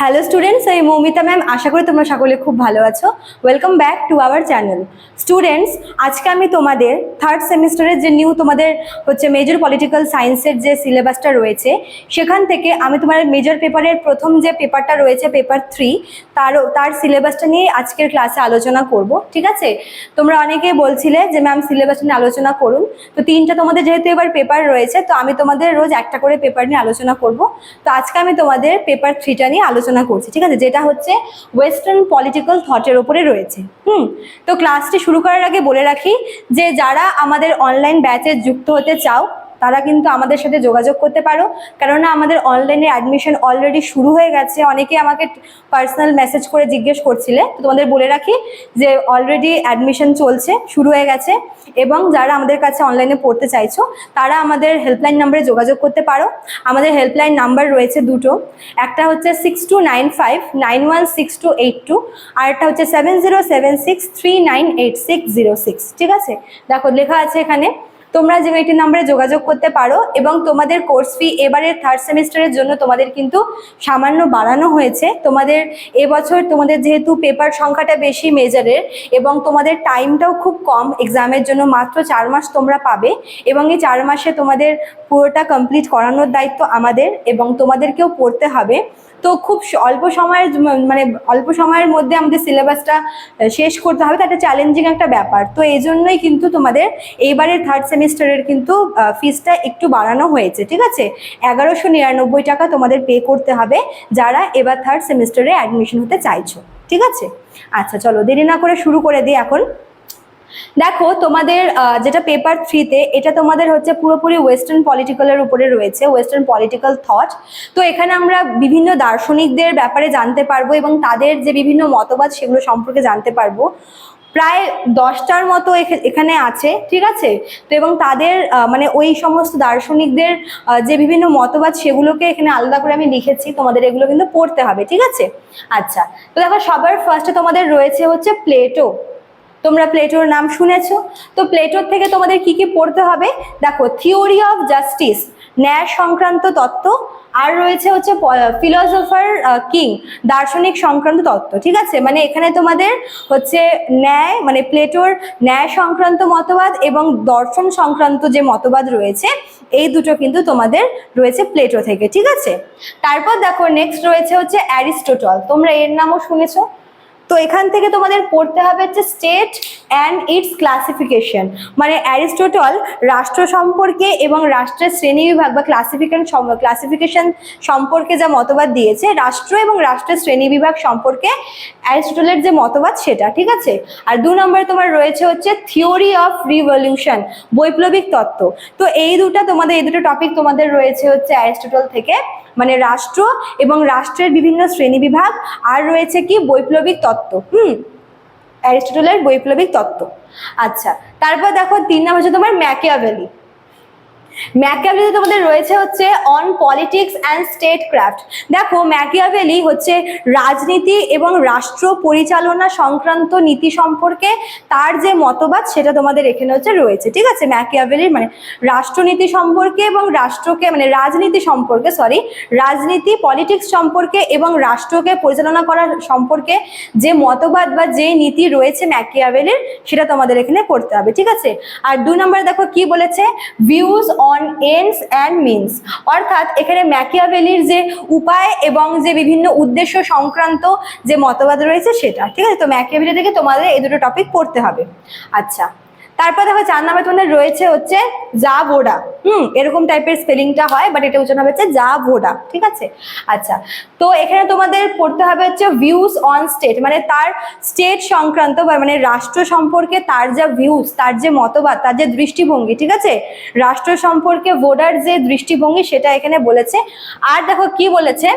Hello students আমি Moumita ma'am আশা করি তোমরা সকলে খুব ভালো আছো। Welcome back to our channel students আজকে আমি তোমাদের থার্ড সেমিস্টারের যে নিউ তোমাদের হচ্ছে মেজর পলিটিক্যাল সায়েন্সের যে সিলেবাসটা রয়েছে, সেখান থেকে আমি তোমার মেজর পেপারের প্রথম যে পেপারটা রয়েছে পেপার থ্রি তার তার সিলেবাসটা নিয়ে আজকের ক্লাসে আলোচনা করব, ঠিক আছে? তোমরা অনেকেই বলছিলে যে ম্যাম সিলেবাস নিয়ে আলোচনা করুন। তো তিনটা তোমাদের যেহেতু এবার পেপার রয়েছে, তো আমি তোমাদের রোজ একটা করে পেপার নিয়ে আলোচনা করব। তো আজকে আমি তোমাদের পেপার থ্রিটা নিয়ে আলোচনা করছি, ঠিক আছে? যেটা হচ্ছে ওয়েস্টার্ন পলিটিক্যাল থটের ওপরে রয়েছে, হুম? তো ক্লাসটি শুরু করার আগে বলে রাখি যে যারা আমাদের অনলাইন ব্যাচে যুক্ত হতে চাও তারা কিন্তু আমাদের সাথে যোগাযোগ করতে পারো। কেননা আমাদের অনলাইনে অ্যাডমিশন অলরেডি শুরু হয়ে গেছে। অনেকে আমাকে পার্সোনাল মেসেজ করে জিজ্ঞেস করছিলে। তো তোমাদের বলে রাখি যে অলরেডি অ্যাডমিশন চলছে, শুরু হয়ে গেছে এবং যারা আমাদের কাছে অনলাইনে পড়তে চাইছো, তারা আমাদের হেল্পলাইন নাম্বারে যোগাযোগ করতে পারো। আমাদের হেল্পলাইন নাম্বার রয়েছে দুটো। একটা হচ্ছে six two nine five nine one six two eight two আর একটা হচ্ছে seven zero seven six three nine eight six zero six ঠিক আছে? দেখো, লেখা আছে এখানে। তোমরা যে এইটি নাম্বারে যোগাযোগ করতে পারো এবং তোমাদের কোর্স ফি এবারের থার্ড সেমিস্টারের জন্য তোমাদের কিন্তু সামান্য বাড়ানো হয়েছে। তোমাদের এবছর তোমাদের যেহেতু পেপার সংখ্যাটা বেশি মেজারের এবং তোমাদের টাইমটাও খুব কম এক্সামের জন্য মাত্র চার মাস তোমরা পাবে এবং এই চার মাসে তোমাদের পুরোটা কমপ্লিট করানোর দায়িত্ব আমাদের এবং তোমাদেরকেও পড়তে হবে। তো খুব অল্প সময়ের মানে অল্প সময়ের মধ্যে আমাদের সিলেবাসটা শেষ করতে হবে। তো একটা চ্যালেঞ্জিং একটা ব্যাপার। তো এই জন্যই কিন্তু তোমাদের এইবারের থার্ড সেমিস্টারের কিন্তু ফিসটা একটু বাড়ানো হয়েছে, ঠিক আছে? এগারোশো নিরানব্বই টাকা তোমাদের পে করতে হবে যারা এবার থার্ড সেমিস্টারে অ্যাডমিশন হতে চাইছো, ঠিক আছে? আচ্ছা চলো দেরি না করে শুরু করে দিই এখন। দেখো, তোমাদের যেটা পেপার থ্রিতে এটা তোমাদের হচ্ছে পুরোপুরি ওয়েস্টার্ন পলিটিক্যালের উপরে রয়েছে ওয়েস্টার্ন পলিটিক্যাল থট তো এখানে আমরা বিভিন্ন দার্শনিকদের ব্যাপারে জানতে পারব এবং তাদের যে বিভিন্ন মতবাদ, সেগুলো সম্পর্কে জানতে পারব। প্রায় দশটার মতো এখানে আছে, ঠিক আছে? তো এবং তাদের মানে ওই সমস্ত দার্শনিকদের যে বিভিন্ন মতবাদ, সেগুলোকে এখানে আলাদা করে আমি লিখেছি। তোমাদের এগুলো কিন্তু পড়তে হবে, ঠিক আছে? আচ্ছা তো দেখো, সবার ফার্স্টে তোমাদের রয়েছে হচ্ছে প্লেটো তোমরা প্লেটোর নাম শুনেছো? তো প্লেটোর থেকে তোমাদের কি কি পড়তে হবে? দেখো, থিওরি অফ জাস্টিস, ন্যায় সংক্রান্ত তত্ত্ব, আর রয়েছে হচ্ছে ফিলোসফার কিং, দার্শনিক সংক্রান্ত তত্ত্ব, ঠিক আছে? মানে এখানে তোমাদের হচ্ছে ন্যায় মানে প্লেটোর ন্যায় সংক্রান্ত মতবাদ এবং দর্শন সংক্রান্ত যে মতবাদ রয়েছে, এই দুটো কিন্তু তোমাদের রয়েছে প্লেটো থেকে, ঠিক আছে? তারপর দেখো নেক্সট রয়েছে হচ্ছে অ্যারিস্টোটল, তোমরা এর নামও শুনেছো? তো এখান থেকে তোমাদের পড়তে হবে হচ্ছে স্টেট অ্যান্ড ইটস ক্লাসিফিকেশন মানে অ্যারিস্টোটল রাষ্ট্র সম্পর্কে এবং রাষ্ট্রের শ্রেণি বিভাগ বা ক্লাসিফিকেশন ক্লাসিফিকেশন সম্পর্কে যা মতবাদ দিয়েছে, রাষ্ট্র এবং রাষ্ট্রের শ্রেণি বিভাগ সম্পর্কে অ্যারিস্টোটলের যে মতবাদ সেটা, ঠিক আছে? আর দু নম্বরে তোমার রয়েছে হচ্ছে থিওরি অফ রিভলিউশন বৈপ্লবিক তত্ত্ব। তো এই দুটো তোমাদের, এই দুটো টপিক তোমাদের রয়েছে হচ্ছে অ্যারিস্টোটল থেকে। মানে রাষ্ট্র এবং রাষ্ট্রের বিভিন্ন শ্রেণি বিভাগ, আর রয়েছে কি বৈপ্লবিক তত্ত্ব, হুম? অ্যারিস্টোটলের বৈপ্লবিক তত্ত্ব। আচ্ছা তারপর দেখো তিন নাম হচ্ছে তোমার ম্যাকিয়াভেলি। ম্যাকিয়াভেলি তোমাদের রয়েছে হচ্ছে on politics and statecraft দেখো, ম্যাকিয়াভেলি হচ্ছে রাজনীতি এবং রাষ্ট্র পরিচালনা সংক্রান্ত নীতি সম্পর্কে তার যে মতবাদ, সেটা তোমাদের এখানে হচ্ছে রয়েছে, ঠিক আছে? ম্যাকিয়াভেলির মানে রাষ্ট্রনীতি সম্পর্কে এবং রাষ্ট্রকে মানে রাজনীতি সম্পর্কে সরি রাজনীতি পলিটিক্স সম্পর্কে এবং রাষ্ট্রকে পরিচালনা করার সম্পর্কে যে মতবাদ বা যে নীতি রয়েছে ম্যাকিয়াভেলির, সেটা তোমাদের এখানে করতে হবে, ঠিক আছে? আর দুই নম্বরে দেখো কি বলেছে? Views on ends and means অর্থাৎ এখানে ম্যাকিয়াভেলির যে উপায় এবং যে বিভিন্ন উদ্দেশ্য সংক্রান্ত যে মতবাদ রয়েছে সেটা, ঠিক আছে? তো ম্যাকিয়াভেলি থেকে তোমাদের এই দুটো টপিক পড়তে হবে। আচ্ছা তারপর দেখো চার নামে তোমাদের রয়েছে হচ্ছে যা বোডা হুম, এরকম টাইপের স্পেলিংটা হয় বাট এটা উচ্চারণ হবে হচ্ছে যা ভোডা, ঠিক আছে? আচ্ছা তো এখানে তোমাদের পড়তে হবে হচ্ছে ভিউজ অন স্টেট মানে তার স্টেট সংক্রান্ত বা মানে রাষ্ট্র সম্পর্কে তার যা ভিউজ তার যে মতবাদ, তার যে দৃষ্টিভঙ্গি, ঠিক আছে? রাষ্ট্র সম্পর্কে ভোডার যে দৃষ্টিভঙ্গি, সেটা এখানে বলেছে। আর দেখো কি বলেছে?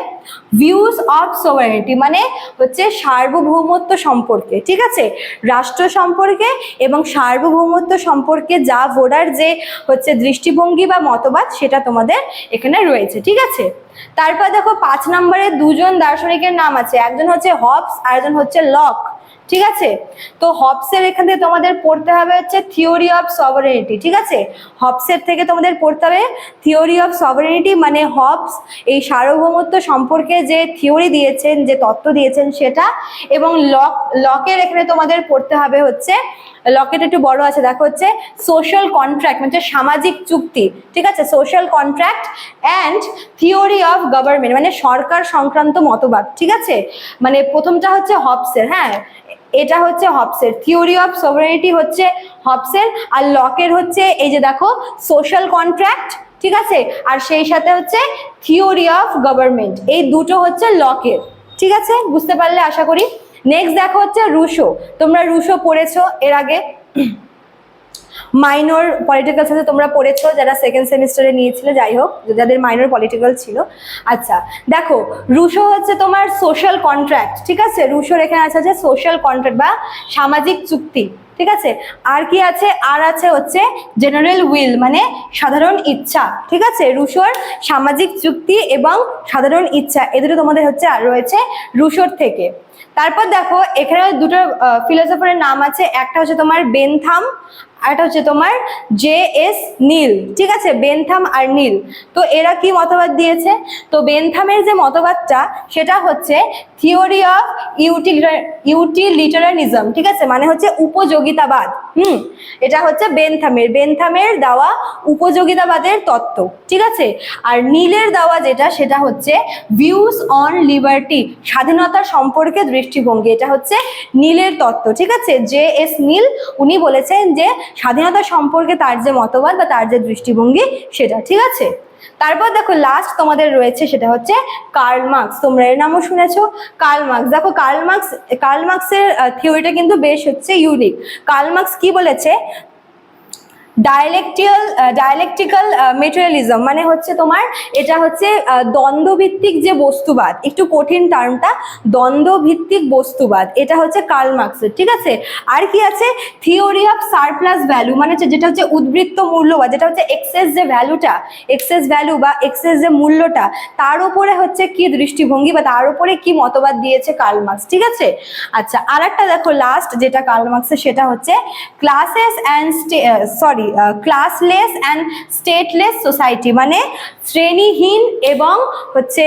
ভিউজ অফ সোভারেনিটি মানে হচ্ছে সার্বভৌমত্ব সম্পর্কে, ঠিক আছে? রাষ্ট্র সম্পর্কে এবং সার্বভৌমত্ব সম্পর্কে যা ভোডার যে হচ্ছে দৃষ্টিভঙ্গি বা মতবাদ সেটা তোমাদের এখানে রয়েছে, ঠিক আছে? তারপর দেখো পাঁচ নম্বরে দুজন দার্শনিকের নাম আছে, একজন হচ্ছে হবস, আর একজন হচ্ছে লক, ঠিক আছে? তো হবসের এখান থেকে তোমাদের পড়তে হবে হচ্ছে থিওরি অফ সভারেনিটি ঠিক আছে? হবসের থেকে তোমাদের পড়তে হবে থিওরি অফ সভারেনিটি মানে হবস এই সার্বভৌমত্ব সম্পর্কে যে থিওরি দিয়েছেন, যে তত্ত্ব দিয়েছেন সেটা, এবং লক, লকের এখানে তোমাদের পড়তে হবে হচ্ছে লকেট একটু বড় আছে, দেখো হচ্ছে সোশ্যাল কন্ট্রাক্ট মানে সামাজিক চুক্তি, ঠিক আছে? Social contract and theory of government মানে সরকার সংক্রান্ত মতবাদ, ঠিক আছে? মানে প্রথমটা হচ্ছে হবসের হ্যাঁ? এটা হচ্ছে হবসের থিওরি অফ সভারেনিটি হচ্ছে হবসের, আর লকের হচ্ছে এই যে দেখো সোশ্যাল কন্ট্রাক্ট ঠিক আছে? আর সেই সাথে হচ্ছে থিওরি অফ গভর্নমেন্ট এই দুটো হচ্ছে লকের, ঠিক আছে? বুঝতে পারলে আশা করি নেক্সট দেখো হচ্ছে রুশো। তোমরা রুশো পড়েছো, এর আগে মাইনর পলিটিক্যাল সাথে তোমরা পড়েছো, যারা সেকেন্ড সেমিস্টারে নিয়েছিলে, যাই হোক, যাদের মাইনর পলিটিক্যাল ছিল। আচ্ছা দেখো, রুশো হচ্ছে তোমার সোশ্যাল কন্ট্রাক্ট ঠিক আছে? রুশোর এখানে আছে যে সোশ্যাল কন্ট্রাক্ট বা সামাজিক চুক্তি। ঠিক আছে? আর কি আছে? আর আছে হচ্ছে জেনারেল উইল মানে সাধারণ ইচ্ছা। ঠিক আছে? রুশোর সামাজিক চুক্তি এবং সাধারণ ইচ্ছা, এ দুটো তোমাদের হচ্ছে আর রয়েছে রুশোর থেকে। তারপর দেখো, এখানে দুটো ফিলোসফারের নাম আছে। একটা হচ্ছে তোমার বেনথাম আরেকটা হচ্ছে তোমার জে এস নীল, ঠিক আছে? বেনথাম আর নীল। তো এরা কি মতবাদ দিয়েছে? তো বেনথামের যে মতবাদটা, সেটা হচ্ছে থিওরি অফ ইউটিলিটারিজম ঠিক আছে? মানে হচ্ছে উপযোগিতাবাদ। হুম? এটা হচ্ছে বেনথামের। বেনথামের দেওয়া উপযোগিতাবাদের তত্ত্ব, ঠিক আছে? আর নীলের দেওয়া যেটা, সেটা হচ্ছে ভিউস অন লিবার্টি, স্বাধীনতা সম্পর্কে দৃষ্টিভঙ্গি। এটা হচ্ছে নীলের তত্ত্ব, ঠিক আছে? জে এস নীল, উনি বলেছেন যে স্বাধীনতা সম্পর্কে তার যে মতবাদ বা তার যে দৃষ্টিভঙ্গি, সেটা, ঠিক আছে? তারপর দেখো লাস্ট তোমাদের রয়েছে সেটা হচ্ছে কার্ল মার্কস তোমরা এর নামও শুনেছ। কার্ল মার্কস দেখো কার্ল মার্কস কার্ল মার্কসের থিওরিটা কিন্তু বেশ হচ্ছে ইউনিক কার্ল মার্কস কি বলেছে? ডায়ালেকটিক্যাল ডায়ালেকটিক্যাল মেটেরিয়ালিজম মানে হচ্ছে তোমার এটা হচ্ছে দ্বন্দ্বভিত্তিক যে বস্তুবাদ, একটু কঠিন টার্মটা দ্বন্দ্বভিত্তিক বস্তুবাদ, এটা হচ্ছে কার্ল মার্কসের ঠিক আছে? আর কি আছে? থিওরি অফ সারপ্লাস ভ্যালু মানে হচ্ছে যেটা হচ্ছে উদ্বৃত্ত মূল্যবাদ যেটা হচ্ছে এক্সেস যে ভ্যালুটা এক্সেস ভ্যালু বা এক্সেস যে মূল্যটা, তার উপরে হচ্ছে কি দৃষ্টিভঙ্গি বা তার উপরে কি মতবাদ দিয়েছে কার্ল মার্কস ঠিক আছে? আচ্ছা আর একটা দেখো লাস্ট যেটা কার্ল মার্কসের সেটা হচ্ছে classes and sorry classless and stateless society মানে শ্রেণীহীন এবং হচ্ছে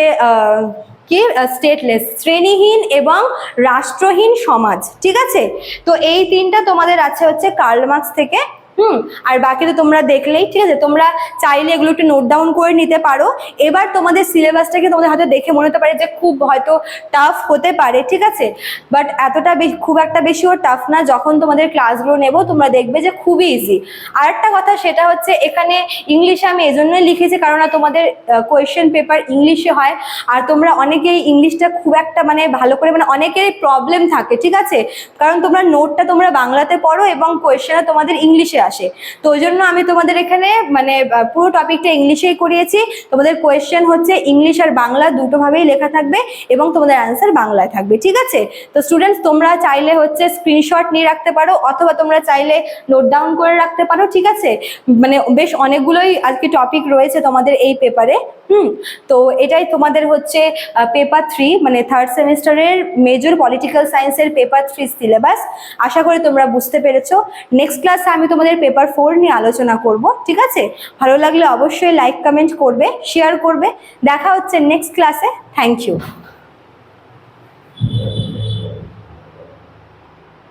কি স্টেটলেস শ্রেণীহীন এবং রাষ্ট্রহীন সমাজ, ঠিক আছে? তো এই তিনটা তোমাদের আছে হচ্ছে কার্ল মার্কস থেকে। হুম, আর বাকি তো তোমরা দেখলেই, ঠিক আছে? তোমরা চাইলে এগুলো একটু নোট ডাউন করে নিতে পারো। এবার তোমাদের সিলেবাসটাকে তোমাদের হয়তো দেখে মনে হতে পারে যে খুব হয়তো টাফ হতে পারে, ঠিক আছে? বাট এতটা বেশি, খুব একটা বেশিও টাফ না। যখন তোমাদের ক্লাসগুলো নেব, তোমরা দেখবে যে খুবই ইজি আর একটা কথা, সেটা হচ্ছে এখানে ইংলিশে আমি এজন্যই লিখেছি, কারণ তোমাদের কোয়েশ্চেন পেপার ইংলিশে হয়। আর তোমরা অনেকেই ইংলিশটা খুব একটা মানে ভালো করে মানে অনেকেরই প্রবলেম থাকে, ঠিক আছে? কারণ তোমরা নোটটা তোমরা বাংলাতে পড়ো এবং কোয়েশ্চেনটা তোমাদের ইংলিশে আসে। তো ওই জন্য আমি তোমাদের এখানে মানে পুরো টপিকটা ইংলিশেই করিয়েছি। তোমাদের কোয়েশ্চেন হচ্ছে ইংলিশ আর বাংলা দুটোভাবেই লেখা থাকবে এবং তোমাদের অ্যান্সার বাংলায় থাকবে, ঠিক আছে? তো স্টুডেন্টস তোমরা চাইলে হচ্ছে স্ক্রিনশট নিয়ে রাখতে পারো অথবা তোমরা চাইলে নোট ডাউন করে রাখতে পারো, ঠিক আছে? মানে বেশ অনেকগুলোই আজকে টপিক রয়েছে তোমাদের এই পেপারে হুম, তো এটাই তোমাদের হচ্ছে পেপার থ্রি মানে থার্ড সেমিস্টারের মেজর পলিটিক্যাল সায়েন্সের পেপার থ্রি সিলেবাস আশা করি তোমরা বুঝতে পেরেছ। নেক্সট ক্লাসে আমি তোমাদের পেপার ফোর নিয়ে আলোচনা করব, ঠিক আছে? ভালো লাগলে অবশ্যই লাইক কমেন্ট করবে শেয়ার করবে। দেখা হচ্ছে নেক্সট ক্লাসে থ্যাংক ইউ